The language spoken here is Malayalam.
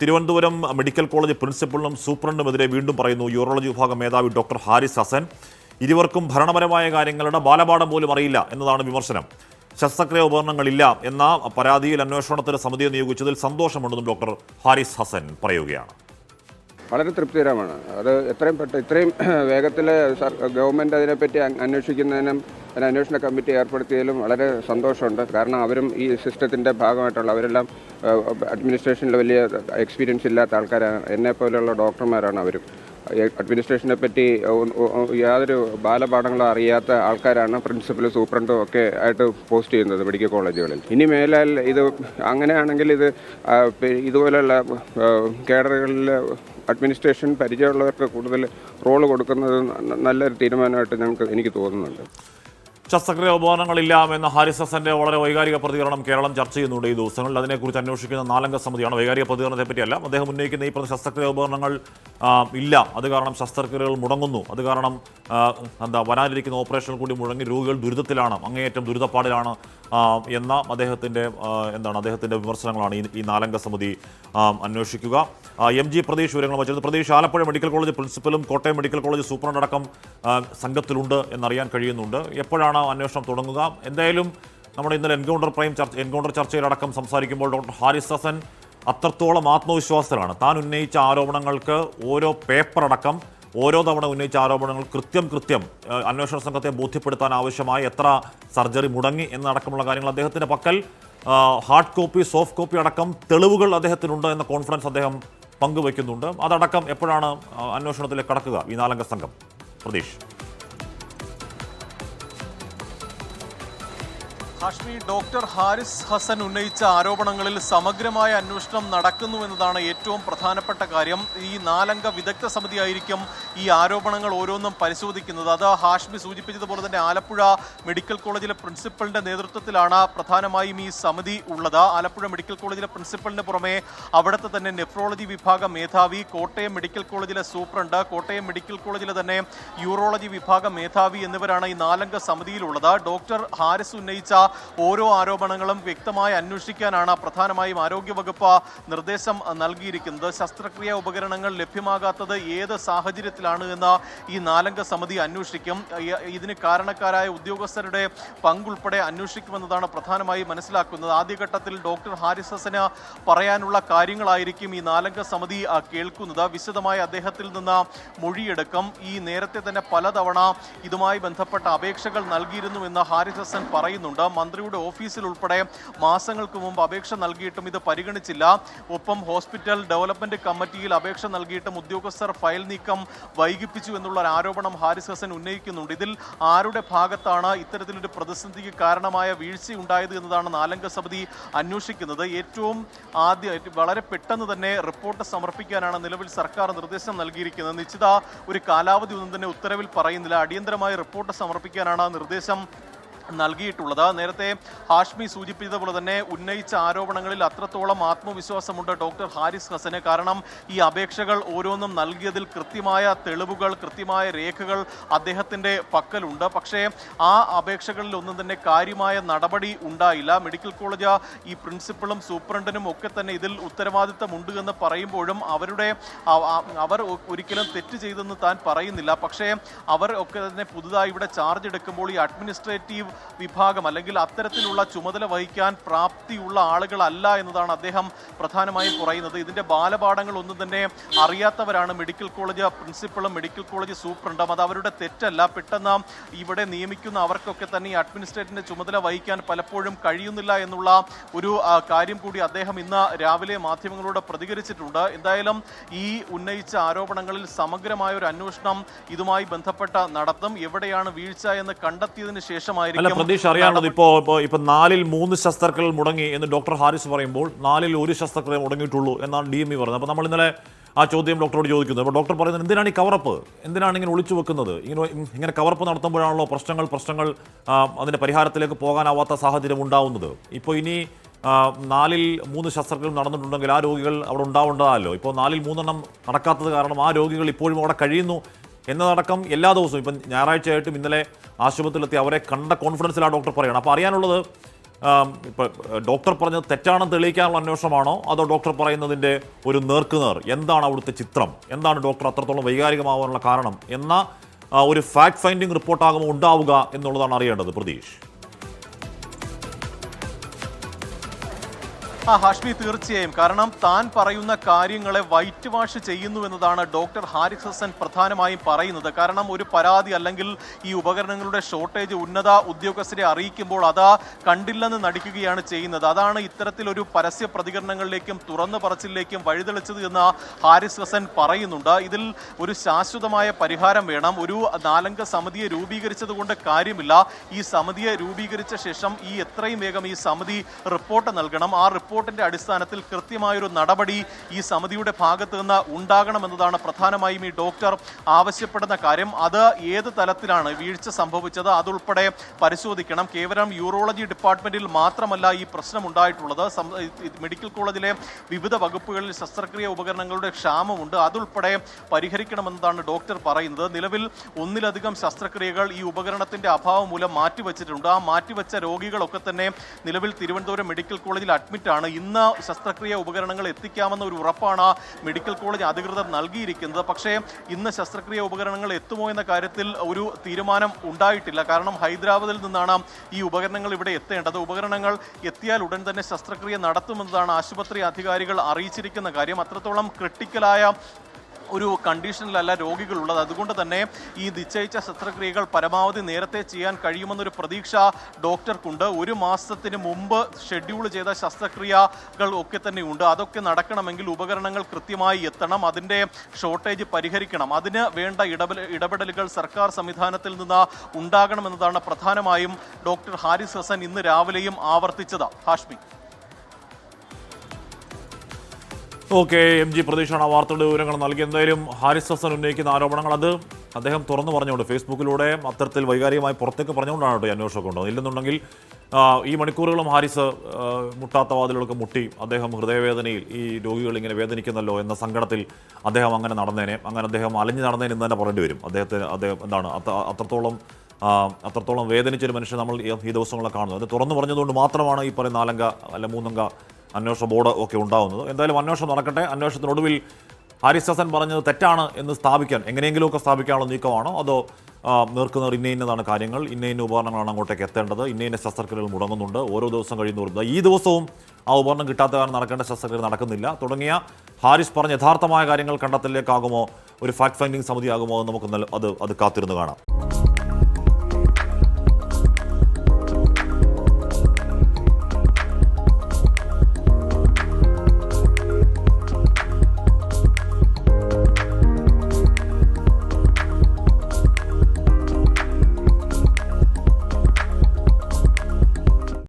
തിരുവനന്തപുരം മെഡിക്കൽ കോളേജ് പ്രിൻസിപ്പളിനും സൂപ്രണ്ടുമെതിരെ വീണ്ടും പറയുന്നു യൂറോളജി വിഭാഗം മേധാവി ഡോക്ടർ ഹാരിസ് ഹസൻ. ഇരുവർക്കും ഭരണപരമായ കാര്യങ്ങളുടെ ബാലപാഠം പോലും അറിയില്ല എന്നതാണ് വിമർശനം. ശസ്ത്രക്രിയ ഉപകരണങ്ങളില്ല എന്ന പരാതിയിൽ അന്വേഷണത്തിന് സമിതിയെ നിയോഗിച്ചതിൽ സന്തോഷമുണ്ടെന്നും ഡോക്ടർ ഹാരിസ് ഹസൻ പറയുകയാണ്. വളരെ തൃപ്തികരമാണ്. അത് എത്രയും പെട്ടെന്ന് ഇത്രയും വേഗത്തിൽ ഗവൺമെന്റ് അതിനെപ്പറ്റി അന്വേഷിക്കുന്നതിനും ഒരു അന്വേഷണ കമ്മിറ്റി ഏർപ്പെടുത്തിയതിലും വളരെ സന്തോഷമുണ്ട്. കാരണം അവരും ഈ സിസ്റ്റത്തിന്റെ ഭാഗമായിട്ടുള്ള അവരെല്ലാം അഡ്മിനിസ്ട്രേഷനിൽ വലിയ എക്സ്പീരിയൻസ് ഇല്ലാത്ത ആൾക്കാരാണ്. എന്നെ പോലെയുള്ള ഡോക്ടർമാരാണ് അവരും. അഡ്മിനിസ്ട്രേഷനെ പറ്റി യാതൊരു ബാലപാഠങ്ങളും അറിയാത്ത ആൾക്കാരാണ് പ്രിൻസിപ്പൽ സൂപ്രണ്ടും ഒക്കെ ആയിട്ട് പോസ്റ്റ് ചെയ്യുന്നത് മെഡിക്കൽ കോളേജുകളിൽ. ഇനി മേലാൽ ഇത് അങ്ങനെയാണെങ്കിൽ ഇത് ഇതുപോലെയുള്ള കേഡറുകളിൽ അഡ്മിനിസ്ട്രേഷൻ പരിചയമുള്ളവർക്ക് കൂടുതൽ റോൾ കൊടുക്കുന്നത് നല്ലൊരു തീരുമാനമായിട്ട് ഞങ്ങൾക്ക് എനിക്ക് തോന്നുന്നുണ്ട്. ശസ്ത്രക്രിയ ഉപകരണങ്ങളില്ല ഹാരിസ് ഹസന്റെ വളരെ വൈകാരിക പ്രതികരണം കേരളം ചർച്ച ചെയ്യുന്നുണ്ട് ഈ ദിവസങ്ങളിൽ. അതിനെക്കുറിച്ച് അന്വേഷിക്കുന്ന നാലംഗ സമിതിയാണ്. വൈകാരിക പ്രതികരണത്തെപ്പറ്റിയല്ല. അദ്ദേഹം ഉന്നയിക്കുന്ന ഈ ശസ്ത്രക്രിയ ഉപകരണങ്ങൾ ഇല്ല. അത് കാരണം ശസ്ത്രക്രിയകൾ മുടങ്ങുന്നു. അത് കാരണം എന്താ വരാനിരിക്കുന്ന ഓപ്പറേഷനിൽ കൂടി മുടങ്ങി രോഗികൾ ദുരിതത്തിലാണ് അങ്ങേയറ്റം ദുരിതപ്പാടിലാണ് എന്ന അദ്ദേഹത്തിന്റെ എന്താണ് അദ്ദേഹത്തിന്റെ വിമർശനങ്ങളാണ് ഈ ഈ നാലംഗ സമിതി അന്വേഷിക്കുക. എം ജി പ്രദേശ് വിവരങ്ങൾ വച്ചിരുന്നു പ്രദേശ് ആലപ്പുഴ മെഡിക്കൽ കോളേജ് പ്രിൻസിപ്പലും കോട്ടയം മെഡിക്കൽ കോളേജ് സൂപ്രണ്ട് അടക്കം സംഘത്തിലുണ്ട് എന്നറിയാൻ കഴിയുന്നുണ്ട്. എപ്പോഴാണ് അന്വേഷണം തുടങ്ങുക? എന്തായാലും നമ്മുടെ ഇന്നലെ എൻകൗണ്ടർ പ്രൈം ചർച്ച എൻകൗണ്ടർ ചർച്ചയിലടക്കം സംസാരിക്കുമ്പോൾ ഡോക്ടർ ഹാരിസ് ഹസൻ അത്രത്തോളം ആത്മവിശ്വാസത്തിലാണ്. താൻ ഉന്നയിച്ച ആരോപണങ്ങൾക്ക് ഓരോ പേപ്പറടക്കം ഓരോ തവണ ഉന്നയിച്ച ആരോപണങ്ങൾ കൃത്യം കൃത്യം അന്വേഷണ സംഘത്തെ ബോധ്യപ്പെടുത്താൻ ആവശ്യമായ എത്ര സർജറി മുടങ്ങി എന്നടക്കമുള്ള കാര്യങ്ങൾ അദ്ദേഹത്തിന്റെ പക്കൽ ഹാർഡ് കോപ്പി സോഫ്റ്റ് കോപ്പി അടക്കം തെളിവുകൾ അദ്ദേഹത്തിനുണ്ട് എന്ന കോൺഫിഡൻസ് അദ്ദേഹം പങ്കുവയ്ക്കുന്നുണ്ട്. അതടക്കം എപ്പോഴാണ് അന്വേഷണത്തിലേക്ക് കടക്കുക ഈ നാലംഗ സംഘം? പ്രതീഷ്. ഹാഷ്മി ഡോക്ടർ ഹാരിസ് ഹസൻ ഉന്നയിച്ച ആരോപണങ്ങളിൽ സമഗ്രമായ അന്വേഷണം നടക്കുന്നു എന്നതാണ് ഏറ്റവും പ്രധാനപ്പെട്ട കാര്യം. ഈ നാലംഗ വിദഗ്ധ സമിതിയായിരിക്കും ഈ ആരോപണങ്ങൾ ഓരോന്നും പരിശോധിക്കുന്നത്. അത് ഹാഷ്മി സൂചിപ്പിച്ചതുപോലെ തന്നെ ആലപ്പുഴ മെഡിക്കൽ കോളേജിലെ പ്രിൻസിപ്പലിന്റെ നേതൃത്വത്തിലാണ് പ്രധാനമായും ഈ സമിതി ഉള്ളത്. ആലപ്പുഴ മെഡിക്കൽ കോളേജിലെ പ്രിൻസിപ്പലിന് പുറമെ അവിടുത്തെ തന്നെ നെഫ്രോളജി വിഭാഗം മേധാവി കോട്ടയം മെഡിക്കൽ കോളേജിലെ സൂപ്രണ്ട് കോട്ടയം മെഡിക്കൽ കോളേജിലെ തന്നെ യൂറോളജി വിഭാഗം മേധാവി എന്നിവരാണ് ഈ നാലംഗ സമിതിയിലുള്ളത്. ഡോക്ടർ ഹാരിസ് ഉന്നയിച്ച ഓരോ ആരോപണങ്ങളും വ്യക്തമായി അന്വേഷിക്കാനാണ് പ്രധാനമായും ആരോഗ്യവകുപ്പ് നിർദ്ദേശം നൽകിയിരിക്കുന്നത്. ശസ്ത്രക്രിയ ഉപകരണങ്ങൾ ലഭ്യമാകാത്തത് ഏത് സാഹചര്യത്തിലാണ് എന്ന് ഈ നാലംഗ സമിതി അന്വേഷിക്കും. ഇതിന് കാരണക്കാരായ ഉദ്യോഗസ്ഥരുടെ പങ്കുൾപ്പെടെ അന്വേഷിക്കുമെന്നതാണ് പ്രധാനമായി മനസ്സിലാക്കുന്നത്. ആദ്യഘട്ടത്തിൽ ഡോക്ടർ ഹാരിസസിന് പറയാനുള്ള കാര്യങ്ങളായിരിക്കും ഈ നാലംഗ സമിതി കേൾക്കുന്നത്. വിശദമായി അദ്ദേഹത്തിൽ നിന്ന് മൊഴിയെടുക്കും. ഈ നേരത്തെ തന്നെ പലതവണ ഇതുമായി ബന്ധപ്പെട്ട അപേക്ഷകൾ നൽകിയിരുന്നു എന്ന് ഹാരിസ് ഹസൻ പറയുന്നുണ്ട്. മന്ത്രിയുടെ ഓഫീസിൽ ഉൾപ്പെടെ മാസങ്ങൾക്ക് മുമ്പ് അപേക്ഷ നൽകിയിട്ടും ഇത് പരിഗണിച്ചില്ല. ഒപ്പം ഹോസ്പിറ്റൽ ഡെവലപ്മെന്റ് കമ്മിറ്റിയിൽ അപേക്ഷ നൽകിയിട്ടും ഉദ്യോഗസ്ഥർ ഫയൽ നീക്കം വൈകിപ്പിച്ചു എന്നുള്ള ഒരു ആരോപണം ഹാരിസ് ഹസൻ ഉന്നയിക്കുന്നുണ്ട്. ഇതിൽ ആരുടെ ഭാഗത്താണ് ഇത്തരത്തിലൊരു പ്രതിസന്ധിക്ക് കാരണമായ വീഴ്ച ഉണ്ടായത് എന്നതാണ് നാലംഗ സമിതി അന്വേഷിക്കുന്നത്. ഏറ്റവും ആദ്യം വളരെ പെട്ടെന്ന് തന്നെ റിപ്പോർട്ട് സമർപ്പിക്കാനാണ് നിലവിൽ സർക്കാർ നിർദ്ദേശം നൽകിയിരിക്കുന്നത്. നിശ്ചിത ഒരു കാലാവധി ഒന്നും തന്നെ ഉത്തരവിൽ പറയുന്നില്ല. അടിയന്തരമായി റിപ്പോർട്ട് സമർപ്പിക്കാനാണ് നിർദ്ദേശം നൽകിയിട്ടുള്ളത്. നേരത്തെ ഹാഷ്മി സൂചിപ്പിച്ചതുപോലെ തന്നെ ഉന്നയിച്ച ആരോപണങ്ങളിൽ അത്രത്തോളം ആത്മവിശ്വാസമുണ്ട് ഡോക്ടർ ഹാരിസ് ഹസന്. കാരണം ഈ അപേക്ഷകൾ ഓരോന്നും നൽകിയതിൽ കൃത്യമായ തെളിവുകൾ കൃത്യമായ രേഖകൾ അദ്ദേഹത്തിന്റെ പക്കലുണ്ട്. പക്ഷേ ആ അപേക്ഷകളിൽ ഒന്നും തന്നെ കാര്യമായ നടപടി ഉണ്ടായില്ല. മെഡിക്കൽ കോളേജ് ഈ പ്രിൻസിപ്പളും സൂപ്രണ്ടനും ഒക്കെ തന്നെ ഇതിൽ ഉത്തരവാദിത്തമുണ്ട് എന്ന് പറയുമ്പോഴും അവരുടെ അവർ ഒരിക്കലും തെറ്റ് ചെയ്തെന്ന് താൻ പറയുന്നില്ല. പക്ഷേ അവർ ഒക്കെ തന്നെ പുതുതായി ഇവിടെ ചാർജ് എടുക്കുമ്പോൾ ഈ അഡ്മിനിസ്ട്രേറ്റീവ് വിഭാഗം അല്ലെങ്കിൽ അത്തരത്തിലുള്ള ചുമതല വഹിക്കാൻ പ്രാപ്തിയുള്ള ആളുകളല്ല എന്നതാണ് അദ്ദേഹം പ്രധാനമായും പറയുന്നത്. ഇതിന്റെ ബാലപാഠങ്ങൾ ഒന്നും തന്നെ അറിയാത്തവരാണ് മെഡിക്കൽ കോളേജ് പ്രിൻസിപ്പളും മെഡിക്കൽ കോളേജ് സൂപ്രണ്ടും. അത് അവരുടെ തെറ്റല്ല. പെട്ടെന്ന് ഇവിടെ നിയമിക്കുന്ന അവർക്കൊക്കെ തന്നെ ഈ അഡ്മിനിസ്ട്രേറ്ററിന്റെ ചുമതല വഹിക്കാൻ പലപ്പോഴും കഴിയുന്നില്ല എന്നുള്ള ഒരു കാര്യം കൂടി അദ്ദേഹം ഇന്ന് രാവിലെ മാധ്യമങ്ങളോട് പ്രതികരിച്ചിട്ടുണ്ട്. എന്തായാലും ഈ ഉന്നയിച്ച ആരോപണങ്ങളിൽ സമഗ്രമായ ഒരു അന്വേഷണം ഇതുമായി ബന്ധപ്പെട്ട നടത്തും. എവിടെയാണ് വീഴ്ച എന്ന് കണ്ടെത്തിയതിന് അല്ല ശേഷമായിരിക്കും പ്രതീക്ഷ അറിയാനുള്ളത് ഇപ്പോ ഇപ്പോ നാലിൽ മൂന്ന് ശസ്ത്രക്രിയകൾ മുടങ്ങി എന്ന് ഡോക്ടർ ഹാരിസ് പറയുമ്പോൾ നാലിൽ ഒരു ശസ്ത്രക്രിയ മുടങ്ങിയിട്ടുള്ളൂ എന്നാണ് ഡി എം ഇ പറഞ്ഞത്. അപ്പോൾ നമ്മൾ ഇന്നലെ ആ ചോദ്യം ഡോക്ടറോട് ചോദിക്കുന്നത് അപ്പോൾ ഡോക്ടർ പറയുന്നത് എന്തിനാണ് ഈ കവറപ്പ്? എന്തിനാണ് ഇങ്ങനെ ഒളിച്ചു വെക്കുന്നത്? ഇങ്ങനെ ഇങ്ങനെ കവറപ്പ് നടത്തുമ്പോഴാണല്ലോ പ്രശ്നങ്ങൾ പ്രശ്നങ്ങൾ അതിന്റെ പരിഹാരത്തിലേക്ക് പോകാനാവാത്ത സാഹചര്യം ഉണ്ടാവുന്നത്. ഇപ്പോൾ ഇനി നാലിൽ മൂന്ന് ശസ്ത്രക്രിയകൾ നടന്നിട്ടുണ്ടെങ്കിൽ ആ രോഗികൾ അവിടെ ഉണ്ടാവേണ്ടതല്ലോ. ഇപ്പോൾ നാലിൽ മൂന്നെണ്ണം നടക്കാത്തത് കാരണം ആ രോഗികൾ ഇപ്പോഴും അവിടെ കഴിയുന്നു. എന്നതടക്കം എല്ലാ ദിവസവും ഇപ്പം ഞായറാഴ്ചയായിട്ടും ഇന്നലെ ആശുപത്രിയിലെത്തി അവരെ കണ്ട കോൺഫിഡൻസിലാണ് ഡോക്ടർ പറയുന്നത്. അപ്പോൾ അറിയാനുള്ളത് ഇപ്പോൾ ഡോക്ടർ പറഞ്ഞത് തെറ്റാണെന്ന് തെളിയിക്കാനുള്ള അന്വേഷണമാണോ? അതോ ഡോക്ടർ പറയുന്നതിന്റെ ഒരു നേർക്കുനേർ? എന്താണ് അവിടുത്തെ ചിത്രം? എന്താണ് ഡോക്ടർ അത്രത്തോളം വൈകാരികമാവാനുള്ള കാരണം? എന്ന ഒരു ഫാക്ട് ഫൈൻഡിങ് റിപ്പോർട്ടാകുമോ ഉണ്ടാവുക എന്നുള്ളതാണ് അറിയേണ്ടത്. പ്രതീഷ്. ആ ഹാഷ്മി തീർച്ചയായും. കാരണം താൻ പറയുന്ന കാര്യങ്ങളെ വൈറ്റ് വാഷ് ചെയ്യുന്നു എന്നതാണ് ഡോക്ടർ ഹാരിസ് ഹസൻ പ്രധാനമായും പറയുന്നത്. കാരണം ഒരു പരാതി അല്ലെങ്കിൽ ഈ ഉപകരണങ്ങളുടെ ഷോർട്ടേജ് ഉന്നത ഉദ്യോഗസ്ഥരെ അറിയിക്കുമ്പോൾ അതാ കണ്ടില്ലെന്ന് നടിക്കുകയാണ് ചെയ്യുന്നത്. അതാണ് ഇത്തരത്തിലൊരു പരസ്യ പ്രതികരണങ്ങളിലേക്കും തുറന്നു പറച്ചിലേക്കും വഴിതെളിച്ചത് എന്ന് ഹാരിസ് ഹസൻ പറയുന്നുണ്ട്. ഇതിൽ ഒരു ശാശ്വതമായ പരിഹാരം വേണം. ഒരു നാലംഗ സമിതിയെ രൂപീകരിച്ചതുകൊണ്ട് കാര്യമില്ല. ഈ സമിതിയെ രൂപീകരിച്ച ശേഷം ഈ എത്രയും വേഗം ഈ സമിതി റിപ്പോർട്ട് നൽകണം. ആ റിപ്പോർട്ടിന്റെ അടിസ്ഥാനത്തിൽ കൃത്യമായൊരു നടപടി ഈ സമിതിയുടെ ഭാഗത്ത് നിന്ന് ഉണ്ടാകണമെന്നതാണ് പ്രധാനമായും ഈ ഡോക്ടർ ആവശ്യപ്പെടുന്ന കാര്യം. അത് ഏത് തലത്തിലാണ് വീഴ്ച സംഭവിച്ചത് അതുൾപ്പെടെ പരിശോധിക്കണം. കേവലം യൂറോളജി ഡിപ്പാർട്ട്മെന്റിൽ മാത്രമല്ല ഈ പ്രശ്നം ഉണ്ടായിട്ടുള്ളത് മെഡിക്കൽ കോളേജിലെ വിവിധ വകുപ്പുകളിൽ ശസ്ത്രക്രിയ ഉപകരണങ്ങളുടെ ക്ഷാമമുണ്ട്. അതുൾപ്പെടെ പരിഹരിക്കണമെന്നതാണ് ഡോക്ടർ പറയുന്നത്. നിലവിൽ ഒന്നിലധികം ശസ്ത്രക്രിയകൾ ഈ ഉപകരണത്തിന്റെ അഭാവം മൂലം മാറ്റിവെച്ചിട്ടുണ്ട്. ആ മാറ്റിവെച്ച രോഗികളൊക്കെ തന്നെ നിലവിൽ തിരുവനന്തപുരം മെഡിക്കൽ കോളേജിൽ അഡ്മിറ്റ് ആണ്. ഇന്ന് ശസ്ത്രക്രിയ ഉപകരണങ്ങൾ എത്തിക്കാമെന്ന ഒരു ഉറപ്പാണ് മെഡിക്കൽ കോളേജ് അധികൃതർ നൽകിയിരിക്കുന്നത്. പക്ഷേ ഇന്ന് ശസ്ത്രക്രിയ ഉപകരണങ്ങൾ എത്തുമോ എന്ന കാര്യത്തിൽ ഒരു തീരുമാനം ഉണ്ടായിട്ടില്ല. കാരണം ഹൈദരാബാദിൽ നിന്നാണ് ഈ ഉപകരണങ്ങൾ ഇവിടെ എത്തേണ്ടത്. ഉപകരണങ്ങൾ എത്തിയാൽ ഉടൻ തന്നെ ശസ്ത്രക്രിയ നടത്തുമെന്നതാണ് ആശുപത്രി അധികാരികൾ അറിയിച്ചിരിക്കുന്ന കാര്യം. അത്രത്തോളം ക്രിട്ടിക്കലായ ഒരു കണ്ടീഷനിലല്ല രോഗികളുള്ളത്. അതുകൊണ്ട് തന്നെ ഈ നിശ്ചയിച്ച ശസ്ത്രക്രിയകൾ പരമാവധി നേരത്തെ ചെയ്യാൻ കഴിയുമെന്നൊരു പ്രതീക്ഷ ഡോക്ടർക്കുണ്ട്. ഒരു മാസത്തിന് മുമ്പ് ഷെഡ്യൂൾ ചെയ്ത ശസ്ത്രക്രിയകൾ ഒക്കെ തന്നെ ഉണ്ട്. അതൊക്കെ നടക്കണമെങ്കിൽ ഉപകരണങ്ങൾ കൃത്യമായി എത്തണം. അതിന്റെ ഷോർട്ടേജ് പരിഹരിക്കണം. അതിന് വേണ്ട ഇടപെട ഇടപെടലുകൾ സർക്കാർ സംവിധാനത്തിൽ നിന്ന് ഉണ്ടാകണമെന്നതാണ് പ്രധാനമായും ഡോക്ടർ ഹാരിസ് ഹസൻ ഇന്ന് രാവിലെയും ആവർത്തിച്ചത്. ഹാഷ്മി. ഓക്കെ എം ജി പ്രതീക്ഷാണ് ആ വാർത്തയുടെ വിവരങ്ങൾ നൽകി. എന്തായാലും ഹാരിസ് ഹസൻ ഉന്നയിക്കുന്ന ആരോപണങ്ങൾ അത് അദ്ദേഹം തുറന്നു പറഞ്ഞുകൊണ്ട് ഫേസ്ബുക്കിലൂടെ അത്തരത്തിൽ വൈകാരികമായി പുറത്തേക്ക് പറഞ്ഞുകൊണ്ടാണ് കേട്ടോ ഈ അന്വേഷണമൊക്കെ ഇല്ലെന്നുണ്ടെങ്കിൽ ഈ മണിക്കൂറുകളും ഹാരിസ് മുട്ടാത്ത വാതിലുകൾക്ക് മുട്ടി അദ്ദേഹം ഹൃദയവേദനയിൽ ഈ രോഗികൾ ഇങ്ങനെ വേദനിക്കുന്നല്ലോ എന്ന സങ്കടത്തിൽ അദ്ദേഹം അങ്ങനെ നടന്നേനെ. അങ്ങനെ അദ്ദേഹം അലഞ്ഞു നടന്നേനെ എന്ന് തന്നെ പറയേണ്ടി വരും. അദ്ദേഹത്തിന് അദ്ദേഹം എന്താണ് അത്ര- അത്രത്തോളം അത്രത്തോളം വേദനിച്ചൊരു മനുഷ്യൻ നമ്മൾ ഈ ഈ ദിവസങ്ങളെ കാണുന്നത്. അത് തുറന്നു പറഞ്ഞതുകൊണ്ട് മാത്രമാണ് ഈ പറയുന്ന നാലംഗ അല്ല മൂന്നംഗ അന്വേഷണ ബോർഡ് ഒക്കെ ഉണ്ടാവുന്നത്. എന്തായാലും അന്വേഷണം നടക്കട്ടെ. അന്വേഷണത്തിനൊടുവിൽ ഹാരിസ് ഹസൻ പറഞ്ഞത് തെറ്റാണ് എന്ന് സ്ഥാപിക്കാൻ എങ്ങനെയെങ്കിലുമൊക്കെ സ്ഥാപിക്കാനുള്ള നീക്കമാണോ? അതോ നിർക്കുന്നവർ ഇന്ന ഇന്നതാണ് കാര്യങ്ങൾ. ഇന്ന ഇന്ന ഉപകരണങ്ങളാണ് അങ്ങോട്ടേക്ക് എത്തേണ്ടത്. ഇന്ന ഇന്ന ശസ്ത്രക്രിയകൾ മുടങ്ങുന്നുണ്ട്. ഓരോ ദിവസം കഴിയുന്നവരും ഈ ദിവസവും ആ ഉപകരണം കിട്ടാത്ത കാരണം നടക്കേണ്ട ശസ്ത്രക്രിയ നടക്കുന്നില്ല. തുടങ്ങിയ ഹാരിസ് പറഞ്ഞ യഥാർത്ഥമായ കാര്യങ്ങൾ കണ്ടെത്തലിലേക്കാകുമോ? ഒരു ഫാക്ട് ഫൈൻഡിംഗ് സമിതിയാകുമോ എന്ന് നമുക്ക് അത് അത് കാത്തിരുന്ന് കാണാം.